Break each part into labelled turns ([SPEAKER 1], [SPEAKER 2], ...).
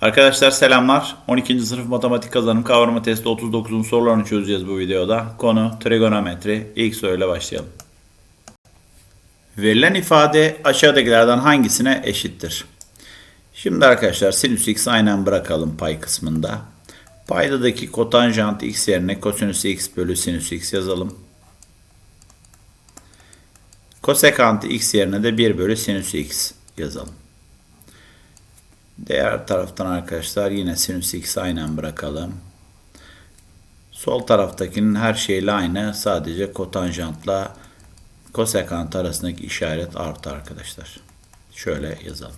[SPEAKER 1] Arkadaşlar selamlar. 12. sınıf matematik kazanım kavrama testi 39'un sorularını çözeceğiz bu videoda. Konu trigonometri. İlk soruyla başlayalım. Verilen ifade aşağıdakilerden hangisine eşittir? Şimdi arkadaşlar sinüs x aynen bırakalım pay kısmında. Paydadaki kotanjant x yerine kosinüs x bölü sinüs x yazalım. Kosekant x yerine de 1 bölü sinüs x yazalım. Diğer taraftan arkadaşlar yine sinüs x aynen bırakalım. Sol taraftakinin her şeyle aynı. Sadece kotanjantla kosekant arasındaki işaret artı arkadaşlar. Şöyle yazalım.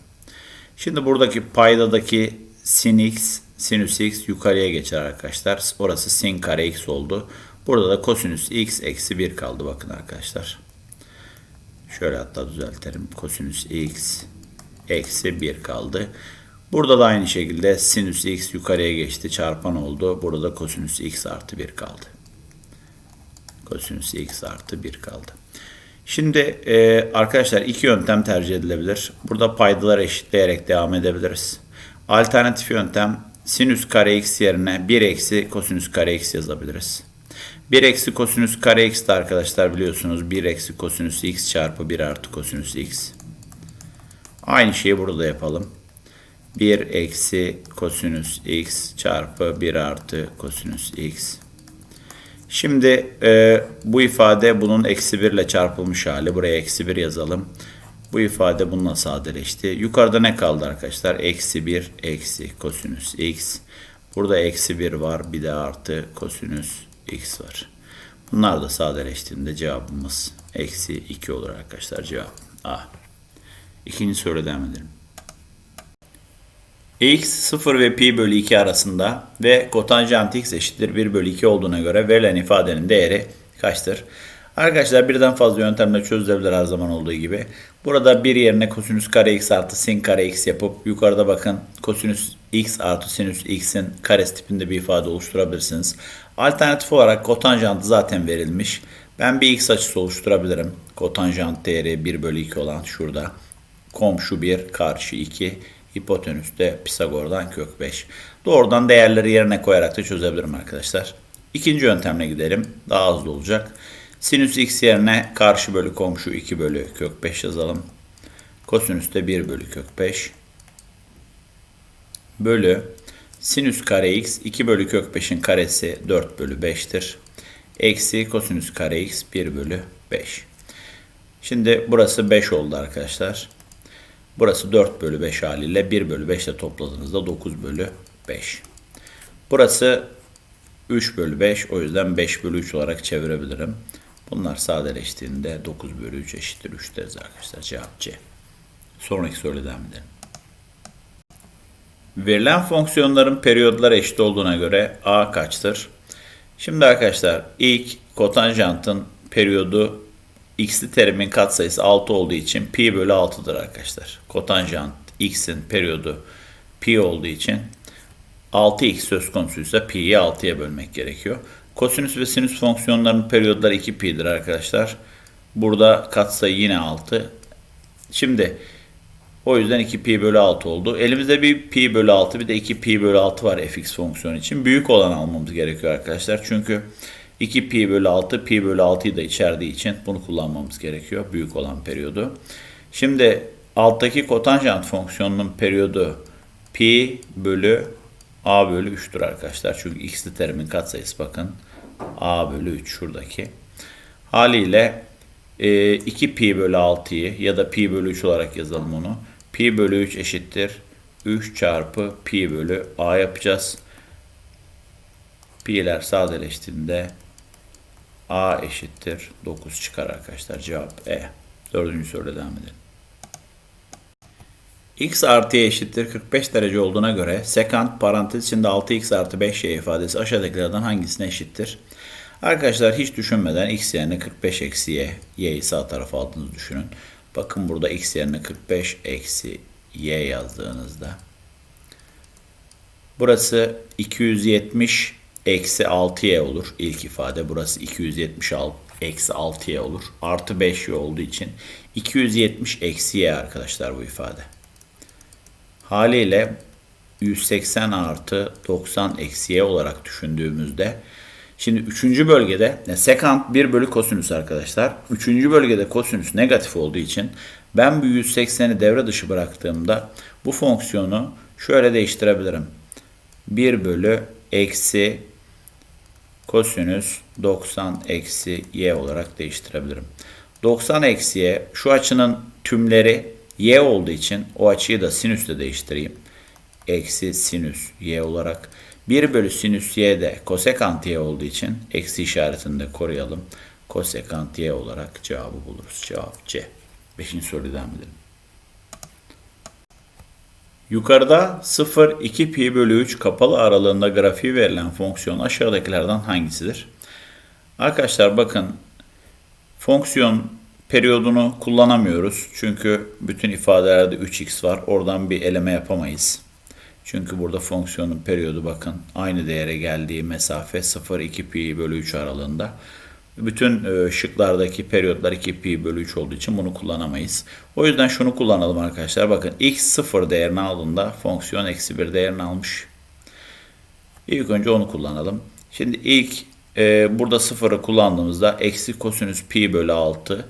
[SPEAKER 1] Şimdi buradaki paydadaki sin x, sinüs x yukarıya geçer arkadaşlar. Orası sin kare x oldu. Burada da kosinüs x eksi 1 kaldı bakın arkadaşlar. Şöyle hatta düzeltelim. Kosinüs x eksi 1 kaldı. Burada da aynı şekilde sinüs x yukarıya geçti. Çarpan oldu. Burada da kosinüs x artı 1 kaldı. Kosinüs x artı 1 kaldı. Şimdi e, arkadaşlar iki yöntem tercih edilebilir. Burada paydaları eşitleyerek devam edebiliriz. Alternatif yöntem sinüs kare x yerine 1 eksi kosinüs kare x yazabiliriz. 1 eksi kosinüs kare x de arkadaşlar biliyorsunuz 1 eksi kosinüs x çarpı 1 artı kosinüs x. Aynı şeyi burada yapalım. 1 eksi kosinüs x çarpı 1 artı kosinüs x. Şimdi e, bu ifade bunun eksi 1 ile çarpılmış hali. Buraya eksi 1 yazalım. Bu ifade bununla sadeleşti. Yukarıda ne kaldı arkadaşlar? Eksi 1 eksi kosinüs x. Burada eksi 1 var. Bir de artı kosinüs x var. Bunlar da sadeleştiğinde cevabımız eksi 2 olur arkadaşlar. Cevap A. İkinci soruya devam edelim x 0 ve pi bölü 2 arasında ve kotanjant x eşittir 1 bölü 2 olduğuna göre verilen ifadenin değeri kaçtır? Arkadaşlar birden fazla yöntemle çözülebilir her zaman olduğu gibi. Burada bir yerine kosinüs kare x artı sin kare x yapıp yukarıda bakın kosinüs x artı sinüs x'in karesi tipinde bir ifade oluşturabilirsiniz. Alternatif olarak kotanjant zaten verilmiş. Ben bir x açısı oluşturabilirim. Kotanjant değeri 1 bölü 2 olan şurada. Komşu 1, karşı 2. Hipotenüs de Pisagor'dan kök 5. Doğrudan değerleri yerine koyarak da çözebilirim arkadaşlar. İkinci yöntemle gidelim. Daha hızlı olacak. Sinüs x yerine karşı bölü komşu 2 bölü kök 5 yazalım. Kosinüs de 1 bölü kök 5. Bölü sinüs kare x 2 bölü kök 5'in karesi 4 bölü 5'tir. Eksi kosinüs kare x 1 bölü 5. Şimdi burası 5 oldu arkadaşlar. Burası 4 bölü 5 haliyle 1 bölü 5 ile topladığınızda 9 bölü 5. Burası 3 bölü 5 o yüzden 5 bölü 3 olarak çevirebilirim. Bunlar sadeleştiğinde 9 bölü 3 eşittir 3 deriz arkadaşlar. Cevap C. Sonraki soruyla devam. Verilen fonksiyonların periyodları eşit olduğuna göre A kaçtır? Şimdi arkadaşlar ilk kotanjantın periyodu x'li terimin katsayısı 6 olduğu için pi bölü 6'dır arkadaşlar. Kotanjant x'in periyodu pi olduğu için 6x söz konusuysa pi'yi 6'ya bölmek gerekiyor. Kosinüs ve sinüs fonksiyonlarının periyodları 2pi'dir arkadaşlar. Burada katsayı yine 6. Şimdi o yüzden 2pi bölü 6 oldu. Elimizde bir pi bölü 6 bir de 2pi bölü 6 var fx fonksiyonu için. Büyük olan almamız gerekiyor arkadaşlar. Çünkü 2 pi bölü 6 pi bölü 6'yı da içerdiği için bunu kullanmamız gerekiyor. Büyük olan periyodu. Şimdi alttaki kotanjant fonksiyonunun periyodu pi bölü a bölü 3'tür arkadaşlar. Çünkü x'li terimin katsayısı bakın a bölü 3 şuradaki. Haliyle 2 e, pi bölü 6'yı ya da pi bölü 3 olarak yazalım onu. Pi bölü 3 eşittir 3 çarpı pi bölü a yapacağız. Pi'ler sadeleştiğinde A eşittir 9 çıkar arkadaşlar. Cevap E. Dördüncü soruda devam edelim. x artı y eşittir 45 derece olduğuna göre sekant parantez içinde 6x artı 5y ifadesi aşağıdakilerden hangisine eşittir? Arkadaşlar hiç düşünmeden x yerine 45 eksi y, y'yi sağ tarafa aldığınızı düşünün. Bakın burada x yerine 45 eksi y yazdığınızda burası 270 eksi 6y olur ilk ifade. Burası 276 eksi 6y olur. Artı 5y olduğu için 270 eksi y arkadaşlar bu ifade. Haliyle 180 artı 90 eksi y olarak düşündüğümüzde şimdi üçüncü bölgede yani sekant 1 bölü kosinüs arkadaşlar. Üçüncü bölgede kosinüs negatif olduğu için ben bu 180'i devre dışı bıraktığımda bu fonksiyonu şöyle değiştirebilirim. 1 bölü eksi kosinüs 90 eksi y olarak değiştirebilirim. 90 eksi y şu açının tümleri y olduğu için o açıyı da sinüsle değiştireyim. Eksi sinüs y olarak 1 bölü sinüs y de kosekant y olduğu için eksi işaretini de koruyalım. Kosekant y olarak cevabı buluruz. Cevap C. Beşinci soruyu devam edelim. Yukarıda 0-2 pi bölü 3 kapalı aralığında grafiği verilen fonksiyon aşağıdakilerden hangisidir? Arkadaşlar bakın fonksiyon periyodunu kullanamıyoruz. Çünkü bütün ifadelerde 3x var. Oradan bir eleme yapamayız. Çünkü burada fonksiyonun periyodu bakın aynı değere geldiği mesafe 0-2 pi bölü 3 aralığında. Bütün e, şıklardaki periyotlar 2 pi bölü 3 olduğu için bunu kullanamayız. O yüzden şunu kullanalım arkadaşlar. Bakın x 0 değerini aldığında fonksiyon eksi 1 değerini almış. İlk önce onu kullanalım. Şimdi ilk e, burada 0'ı kullandığımızda eksi kosinüs pi bölü 6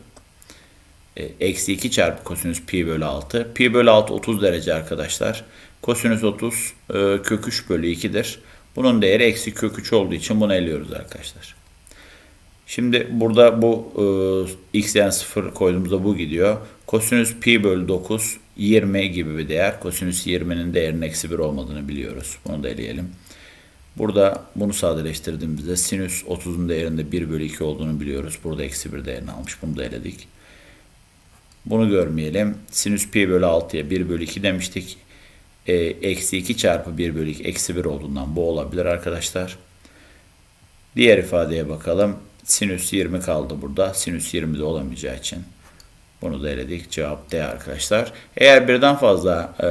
[SPEAKER 1] e, eksi 2 çarpı kosinüs pi bölü 6. Pi bölü 6 30 derece arkadaşlar. Kosinüs 30 e, kök 3 bölü 2'dir. Bunun değeri eksi kök 3 olduğu için bunu eliyoruz arkadaşlar. Şimdi burada bu e, x yani 0 koyduğumuzda bu gidiyor. Kosinüs pi bölü 9 20 gibi bir değer. Kosinüs 20'nin değerinin eksi 1 olmadığını biliyoruz. Bunu da eleyelim. Burada bunu sadeleştirdiğimizde sinüs 30'un değerinde 1 bölü 2 olduğunu biliyoruz. Burada eksi 1 değerini almış. Bunu da eledik. Bunu görmeyelim. Sinüs pi bölü 6'ya 1 bölü 2 demiştik. E, eksi 2 çarpı 1 bölü 2 eksi 1 olduğundan bu olabilir arkadaşlar. Diğer ifadeye bakalım. Sinüs 20 kaldı burada. Sinüs 20 de olamayacağı için bunu da eledik. Cevap D arkadaşlar. Eğer birden fazla e,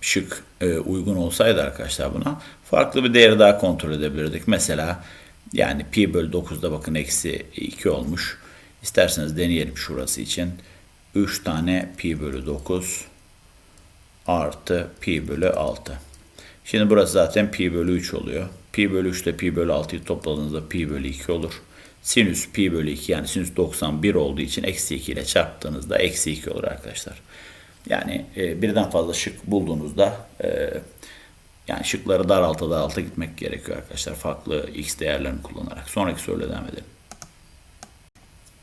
[SPEAKER 1] şık e, uygun olsaydı arkadaşlar buna farklı bir değeri daha kontrol edebilirdik. Mesela yani pi bölü 9'da bakın eksi 2 olmuş. İsterseniz deneyelim şurası için. 3 tane pi bölü 9 artı pi bölü 6. Şimdi burası zaten pi bölü 3 oluyor. Pi bölü 3 ile pi bölü 6'yı topladığınızda pi bölü 2 olur. Sinüs pi bölü 2 yani sinüs 91 olduğu için eksi 2 ile çarptığınızda eksi 2 olur arkadaşlar. Yani e, birden fazla şık bulduğunuzda e, yani şıkları daralta daralta gitmek gerekiyor arkadaşlar. Farklı x değerlerini kullanarak. Sonraki soruyla devam edelim.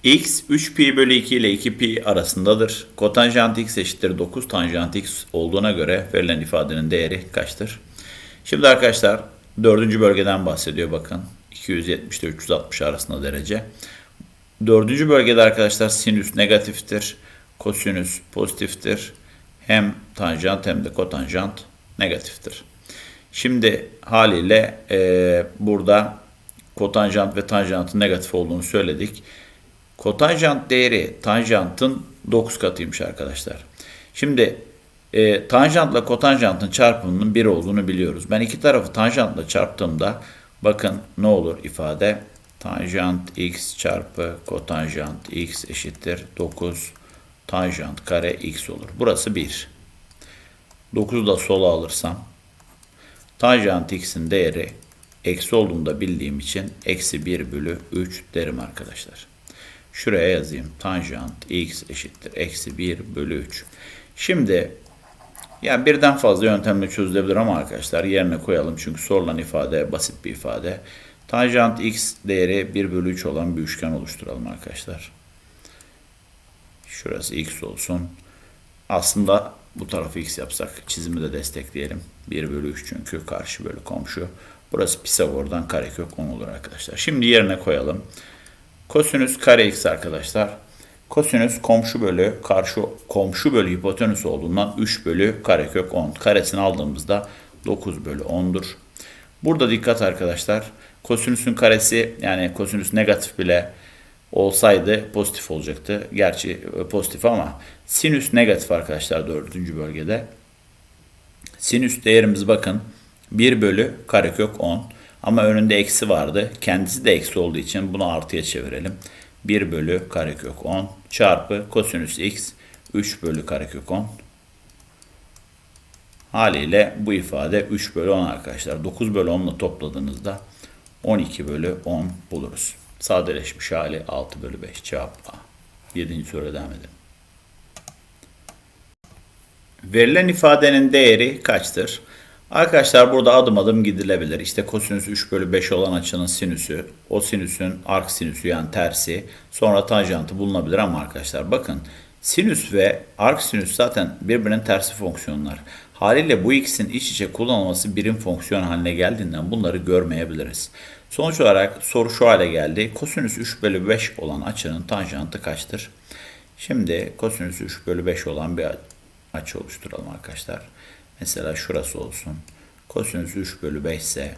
[SPEAKER 1] x 3 pi bölü 2 ile 2 pi arasındadır. Kotanjant x eşittir 9 tanjant x olduğuna göre verilen ifadenin değeri kaçtır? Şimdi arkadaşlar dördüncü bölgeden bahsediyor bakın. 270 ile 360 arasında derece. Dördüncü bölgede arkadaşlar sinüs negatiftir. Kosinüs pozitiftir. Hem tanjant hem de kotanjant negatiftir. Şimdi haliyle e, burada kotanjant ve tanjantın negatif olduğunu söyledik. Kotanjant değeri tanjantın 9 katıymış arkadaşlar. Şimdi e, tanjantla kotanjantın çarpımının 1 olduğunu biliyoruz. Ben iki tarafı tanjantla çarptığımda bakın ne olur ifade tanjant x çarpı kotanjant x eşittir 9 tanjant kare x olur. Burası 1. 9'u da sola alırsam tanjant x'in değeri eksi olduğunu bildiğim için eksi 1 bölü 3 derim arkadaşlar. Şuraya yazayım. Tanjant x eşittir. Eksi 1 bölü 3. Şimdi yani birden fazla yöntemle çözülebilir ama arkadaşlar yerine koyalım. Çünkü sorulan ifade basit bir ifade. Tanjant x değeri 1 bölü 3 olan bir üçgen oluşturalım arkadaşlar. Şurası x olsun. Aslında bu tarafı x yapsak çizimi de destekleyelim. 1 bölü 3 çünkü karşı bölü komşu. Burası Pisagor'dan karekök 10 olur arkadaşlar. Şimdi yerine koyalım. Kosinüs kare x arkadaşlar. Kosinüs komşu bölü karşı komşu bölü hipotenüs olduğundan 3 bölü karekök 10. Karesini aldığımızda 9 bölü 10'dur. Burada dikkat arkadaşlar. Kosinüsün karesi yani kosinüs negatif bile olsaydı pozitif olacaktı. Gerçi e, pozitif ama sinüs negatif arkadaşlar dördüncü bölgede. Sinüs değerimiz bakın 1 bölü karekök 10. Ama önünde eksi vardı. Kendisi de eksi olduğu için bunu artıya çevirelim. 1 bölü karekök 10 çarpı kosinüs x 3 bölü karekök 10. Haliyle bu ifade 3 bölü 10 arkadaşlar. 9 bölü 10 ile topladığınızda 12 bölü 10 buluruz. Sadeleşmiş hali 6 bölü 5. Cevap A. 7. soruya devam edelim. Verilen ifadenin değeri kaçtır? Arkadaşlar burada adım adım gidilebilir. İşte kosinüs 3 bölü 5 olan açının sinüsü, o sinüsün ark sinüsü yani tersi, sonra tanjantı bulunabilir ama arkadaşlar bakın sinüs ve ark sinüs zaten birbirinin tersi fonksiyonlar. Haliyle bu ikisinin iç içe kullanılması birim fonksiyon haline geldiğinden bunları görmeyebiliriz. Sonuç olarak soru şu hale geldi. Kosinüs 3 bölü 5 olan açının tanjantı kaçtır? Şimdi kosinüs 3 bölü 5 olan bir açı oluşturalım arkadaşlar. Mesela şurası olsun. Kosinüs 3 bölü 5 ise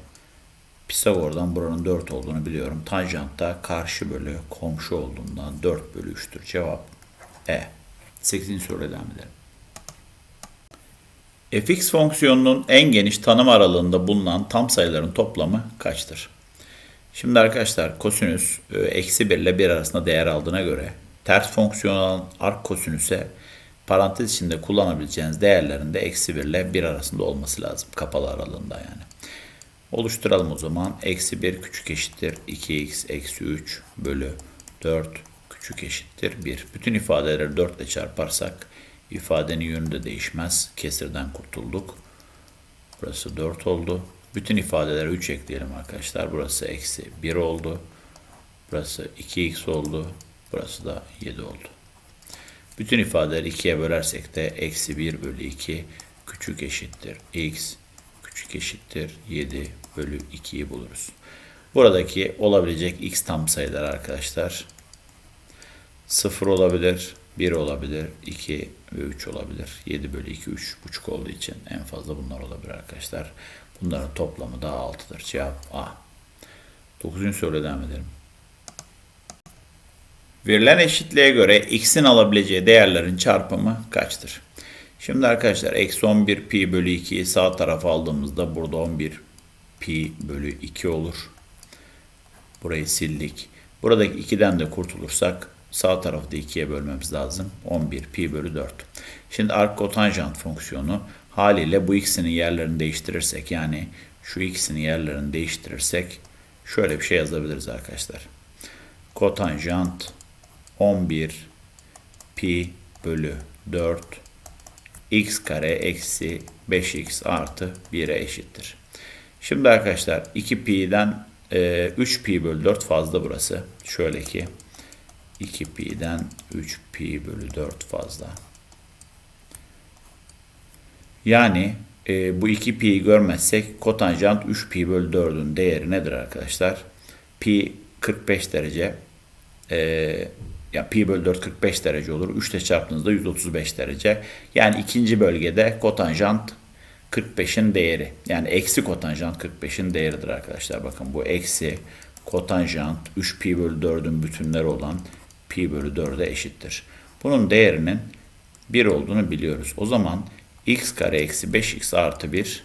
[SPEAKER 1] Pisagor'dan buranın 4 olduğunu biliyorum. Tanjant da karşı bölü komşu olduğundan 4 bölü 3'tür. Cevap E. 8. soruya devam edelim. fx fonksiyonunun en geniş tanım aralığında bulunan tam sayıların toplamı kaçtır? Şimdi arkadaşlar kosinüs e, eksi 1 ile 1 arasında değer aldığına göre ters fonksiyon ark kosinüse parantez içinde kullanabileceğiniz değerlerin de eksi 1 ile 1 arasında olması lazım. Kapalı aralığında yani. Oluşturalım o zaman. Eksi 1 küçük eşittir 2x eksi 3 bölü 4 küçük eşittir 1. Bütün ifadeleri 4 ile çarparsak ifadenin yönü de değişmez. Kesirden kurtulduk. Burası 4 oldu. Bütün ifadelere 3 ekleyelim arkadaşlar. Burası eksi 1 oldu. Burası 2x oldu. Burası da 7 oldu. Bütün ifadeleri 2'ye bölersek de eksi 1 bölü 2 küçük eşittir x küçük eşittir 7 bölü 2'yi buluruz. Buradaki olabilecek x tam sayılar arkadaşlar 0 olabilir, 1 olabilir, 2 ve 3 olabilir. 7 bölü 2, 3 buçuk olduğu için en fazla bunlar olabilir arkadaşlar. Bunların toplamı da 6'dır. Cevap A. 9. soruya devam edelim. Verilen eşitliğe göre x'in alabileceği değerlerin çarpımı kaçtır? Şimdi arkadaşlar eksi 11 pi bölü 2'yi sağ tarafa aldığımızda burada 11 pi bölü 2 olur. Burayı sildik. Buradaki 2'den de kurtulursak sağ tarafı da 2'ye bölmemiz lazım. 11 pi bölü 4. Şimdi arc kotanjant fonksiyonu haliyle bu ikisinin yerlerini değiştirirsek yani şu ikisinin yerlerini değiştirirsek şöyle bir şey yazabiliriz arkadaşlar. Kotanjant 11 pi bölü 4 x kare eksi 5x artı 1'e eşittir. Şimdi arkadaşlar 2 pi'den e, 3 pi bölü 4 fazla burası. Şöyle ki 2 pi'den 3 pi bölü 4 fazla. Yani e, bu 2 pi'yi görmezsek kotanjant 3 pi bölü 4'ün değeri nedir arkadaşlar? Pi 45 derece. E, ya pi bölü 4 45 derece olur. 3 ile çarptığınızda 135 derece. Yani ikinci bölgede kotanjant 45'in değeri. Yani eksi kotanjant 45'in değeridir arkadaşlar. Bakın bu eksi kotanjant 3 pi bölü 4'ün bütünleri olan pi bölü 4'e eşittir. Bunun değerinin 1 olduğunu biliyoruz. O zaman x kare eksi 5x artı 1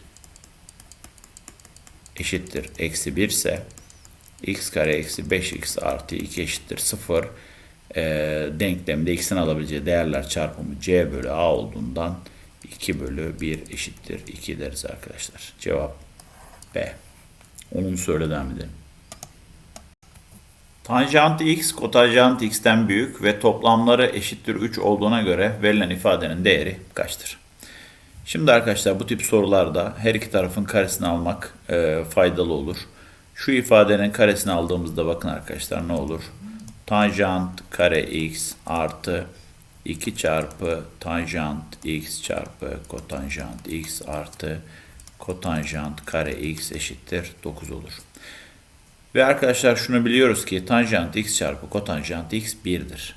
[SPEAKER 1] eşittir. Eksi 1 ise x kare eksi 5x artı 2 eşittir 0 e, denklemde x'in alabileceği değerler çarpımı c bölü a olduğundan 2 bölü 1 eşittir 2 deriz arkadaşlar. Cevap B. 10. soruya devam. Tanjant x kotanjant x'ten büyük ve toplamları eşittir 3 olduğuna göre verilen ifadenin değeri kaçtır? Şimdi arkadaşlar bu tip sorularda her iki tarafın karesini almak e, faydalı olur. Şu ifadenin karesini aldığımızda bakın arkadaşlar ne olur? Tanjant kare x artı 2 çarpı tanjant x çarpı kotanjant x artı kotanjant kare x eşittir 9 olur. Ve arkadaşlar şunu biliyoruz ki tanjant x çarpı kotanjant x 1'dir.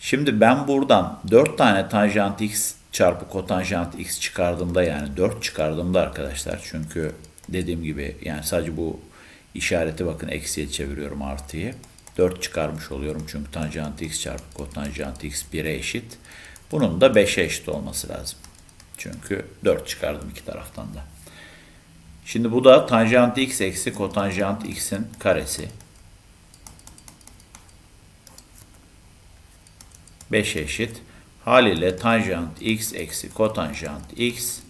[SPEAKER 1] Şimdi ben buradan 4 tane tanjant x çarpı kotanjant x çıkardığımda yani 4 çıkardığımda arkadaşlar çünkü dediğim gibi yani sadece bu işareti bakın eksiye çeviriyorum artıyı. 4 çıkarmış oluyorum çünkü tanjant x çarpı kotanjant x 1'e eşit. Bunun da 5'e eşit olması lazım. Çünkü 4 çıkardım iki taraftan da. Şimdi bu da tanjant x eksi kotanjant x'in karesi. 5 eşit. Haliyle tanjant x eksi kotanjant x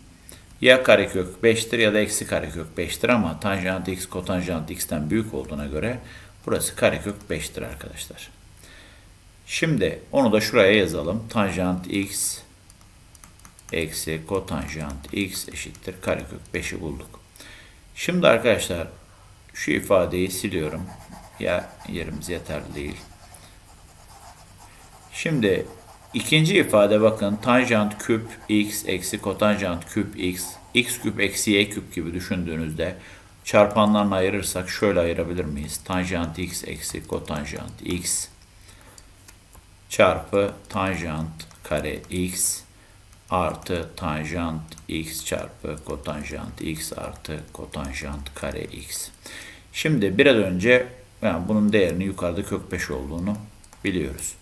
[SPEAKER 1] ya karekök 5'tir ya da eksi karekök 5'tir ama tanjant x kotanjant x'ten büyük olduğuna göre burası karekök 5'tir arkadaşlar. Şimdi onu da şuraya yazalım. Tanjant x eksi kotanjant x eşittir karekök 5'i bulduk. Şimdi arkadaşlar şu ifadeyi siliyorum. Ya yerimiz yeterli değil. Şimdi ikinci ifade bakın tanjant küp x eksi kotanjant küp x x küp eksi y küp gibi düşündüğünüzde çarpanlarını ayırırsak şöyle ayırabilir miyiz? Tanjant x eksi kotanjant x çarpı tanjant kare x artı tanjant x çarpı kotanjant x artı kotanjant kare x. Şimdi biraz önce yani bunun değerini yukarıda kök 5 olduğunu biliyoruz.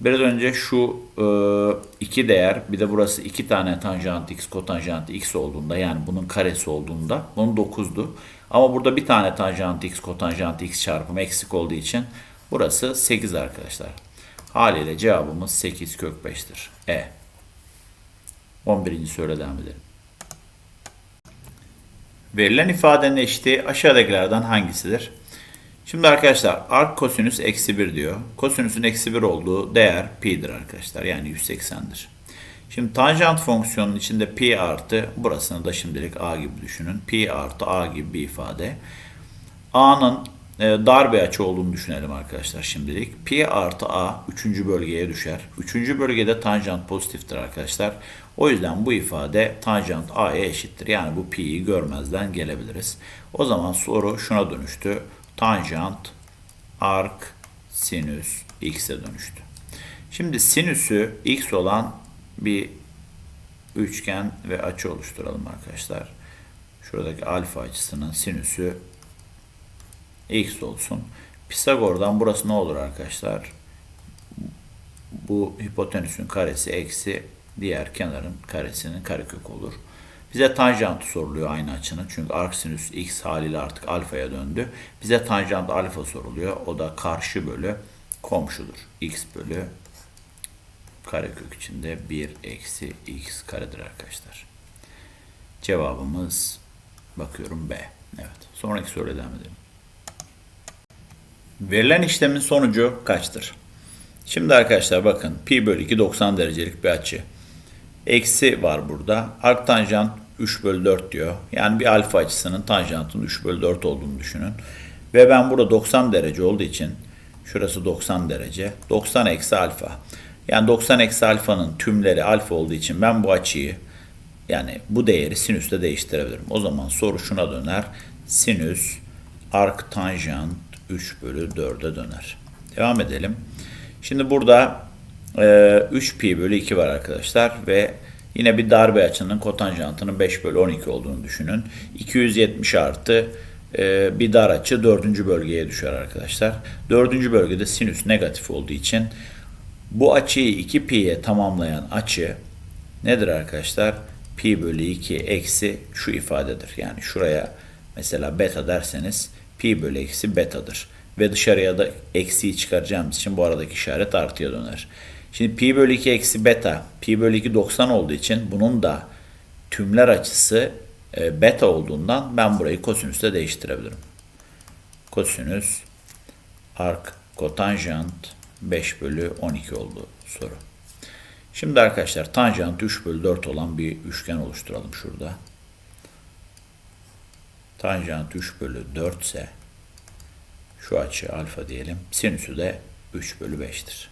[SPEAKER 1] Biraz önce şu e, iki değer bir de burası iki tane tanjant x kotanjant x olduğunda yani bunun karesi olduğunda bunun 9'du. Ama burada bir tane tanjant x kotanjant x çarpımı eksik olduğu için burası 8 arkadaşlar. Haliyle cevabımız 8 kök 5'tir. E. 11. soruya devam edelim. Verilen ifadenin eşitliği aşağıdakilerden hangisidir? Şimdi arkadaşlar arc kosinüs eksi 1 diyor. Kosinüsün eksi 1 olduğu değer pi'dir arkadaşlar. Yani 180'dir. Şimdi tanjant fonksiyonun içinde pi artı burasını da şimdilik a gibi düşünün. Pi artı a gibi bir ifade. a'nın e, dar açı olduğunu düşünelim arkadaşlar şimdilik. Pi artı a 3. bölgeye düşer. 3. bölgede tanjant pozitiftir arkadaşlar. O yüzden bu ifade tanjant a'ya eşittir. Yani bu pi'yi görmezden gelebiliriz. O zaman soru şuna dönüştü. Tanjant arc sinüs x'e dönüştü. Şimdi sinüsü x olan bir üçgen ve açı oluşturalım arkadaşlar. Şuradaki alfa açısının sinüsü x olsun. Pisagor'dan burası ne olur arkadaşlar? Bu hipotenüsün karesi eksi diğer kenarın karesinin karekök olur. Bize tanjant soruluyor aynı açının. Çünkü arcsinüs x haliyle artık alfaya döndü. Bize tanjant alfa soruluyor. O da karşı bölü komşudur. x bölü karekök içinde 1 eksi x karedir arkadaşlar. Cevabımız bakıyorum B. Evet. Sonraki soruya devam edelim. Verilen işlemin sonucu kaçtır? Şimdi arkadaşlar bakın pi bölü 2 90 derecelik bir açı. Eksi var burada. Arc tanjant 3 bölü 4 diyor. Yani bir alfa açısının tanjantının 3 bölü 4 olduğunu düşünün. Ve ben burada 90 derece olduğu için şurası 90 derece. 90 eksi alfa. Yani 90 eksi alfanın tümleri alfa olduğu için ben bu açıyı yani bu değeri sinüsle değiştirebilirim. O zaman soru şuna döner. Sinüs arc tanjant 3 bölü 4'e döner. Devam edelim. Şimdi burada e, 3 pi bölü 2 var arkadaşlar ve yine bir darbe açının kotanjantının 5 bölü 12 olduğunu düşünün. 270 artı e, bir dar açı 4. bölgeye düşer arkadaşlar. 4. bölgede sinüs negatif olduğu için bu açıyı 2 pi'ye tamamlayan açı nedir arkadaşlar? Pi bölü 2 eksi şu ifadedir. Yani şuraya mesela beta derseniz pi bölü eksi betadır. Ve dışarıya da eksiyi çıkaracağımız için bu aradaki işaret artıya döner. Şimdi pi bölü 2 eksi beta, pi bölü 2 90 olduğu için bunun da tümler açısı e, beta olduğundan ben burayı kosinüsle değiştirebilirim. Kosinüs arc kotanjant 5 bölü 12 oldu soru. Şimdi arkadaşlar tanjant 3 bölü 4 olan bir üçgen oluşturalım şurada. Tanjant 3 bölü 4 ise şu açı alfa diyelim. Sinüsü de 3 bölü 5'tir.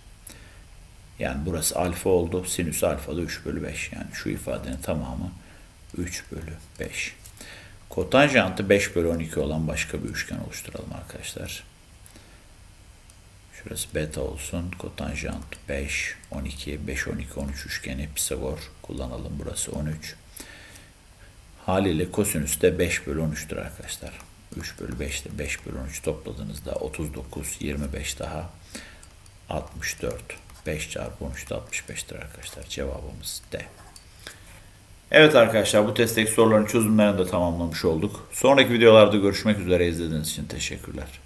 [SPEAKER 1] Yani burası alfa oldu. Sinüs alfa da 3 bölü 5. Yani şu ifadenin tamamı 3 bölü 5. Kotanjantı 5 bölü 12 olan başka bir üçgen oluşturalım arkadaşlar. Şurası beta olsun. Kotanjant 5, 12, 5, 12, 13 üçgeni Pisagor kullanalım. Burası 13. Haliyle kosinüs de 5 bölü 13'tür arkadaşlar. 3 bölü 5 ile 5 bölü 13 topladığınızda 39, 25 daha 64. 5 çarpı 13 de 65'tir arkadaşlar. Cevabımız D. Evet arkadaşlar bu testteki soruların çözümlerini de tamamlamış olduk. Sonraki videolarda görüşmek üzere izlediğiniz için teşekkürler.